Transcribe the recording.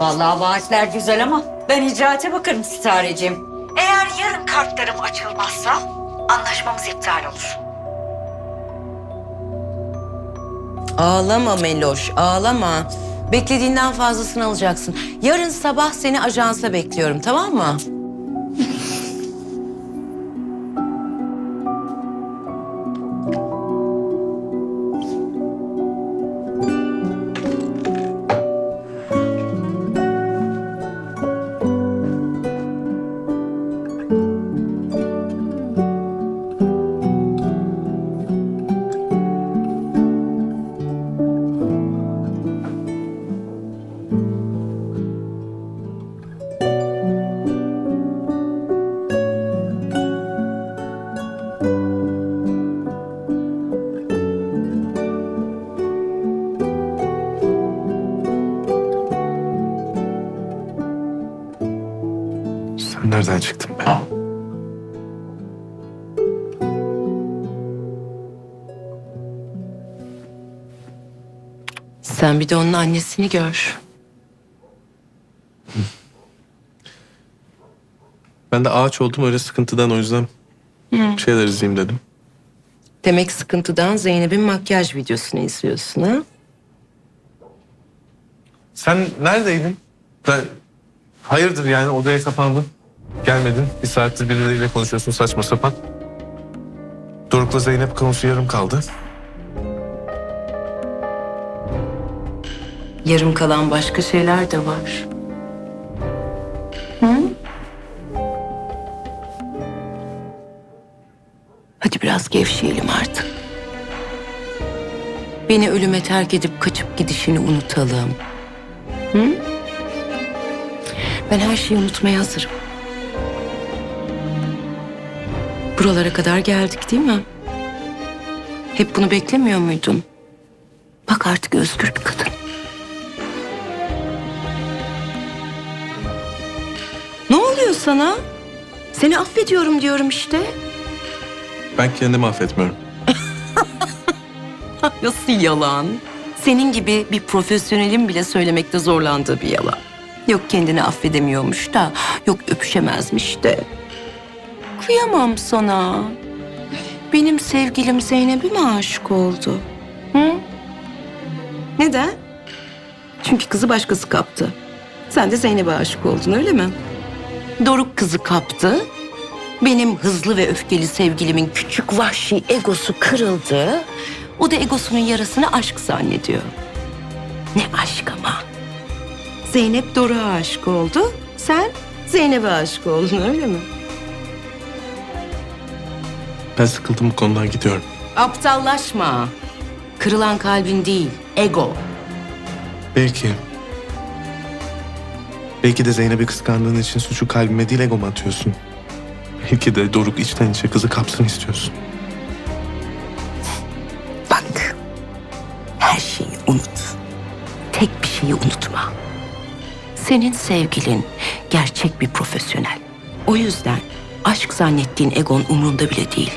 Vallahi vaatler güzel ama ben icraate bakarım Sitareciğim. Eğer yarın kartlarım açılmazsa anlaşmamız iptal olur. Ağlama Meloş, ağlama. Beklediğinden fazlasını alacaksın. Yarın sabah seni ajansa bekliyorum, tamam mı? Nereden çıktın be? Sen bir de onun annesini gör. Ben de ağaç oldum öyle sıkıntıdan o yüzden bir şeyler izleyeyim dedim. Demek sıkıntıdan Zeynep'in makyaj videosunu izliyorsun ha? Sen neredeydin? Ben... Hayırdır yani odaya kapandın. Gelmedin. Bir saattir birileriyle konuşuyorsun saçma sapan. Doruk'la Zeynep konusu yarım kaldı. Yarım kalan başka şeyler de var. Hı? Hadi biraz gevşeyelim artık. Beni ölüme terk edip kaçıp gidişini unutalım. Hı? Ben her şeyi unutmaya hazırım. Buralara kadar geldik değil mi? Hep bunu beklemiyor muydun? Bak artık özgür bir kadın. Ne oluyor sana? Seni affediyorum diyorum işte. Ben kendimi affetmiyorum. Nasıl yalan? Senin gibi bir profesyonelin bile söylemekte zorlandığı bir yalan. Yok kendini affedemiyormuş da, yok öpüşemezmiş de. Kıyamam sana. Benim sevgilim Zeynep'e mi aşık oldu? Hı? Neden? Çünkü kızı başkası kaptı. Sen de Zeynep'e aşık oldun öyle mi? Doruk kızı kaptı. Benim hızlı ve öfkeli sevgilimin küçük vahşi egosu kırıldı. O da egosunun yarasını aşk zannediyor. Ne aşk ama. Zeynep Doruk'a aşık oldu. Sen Zeynep'e aşık oldun öyle mi? Ben sıkıldım bu konudan gidiyorum. Aptallaşma. Kırılan kalbin değil, ego. Belki... Belki de Zeynep'i kıskandığın için suçu kalbime değil egoma atıyorsun. Belki de Doruk içten içe kızı kapsın istiyorsun. Bak, her şeyi unut. Tek bir şeyi unutma. Senin sevgilin gerçek bir profesyonel. O yüzden aşk zannettiğin egon umrunda bile değil.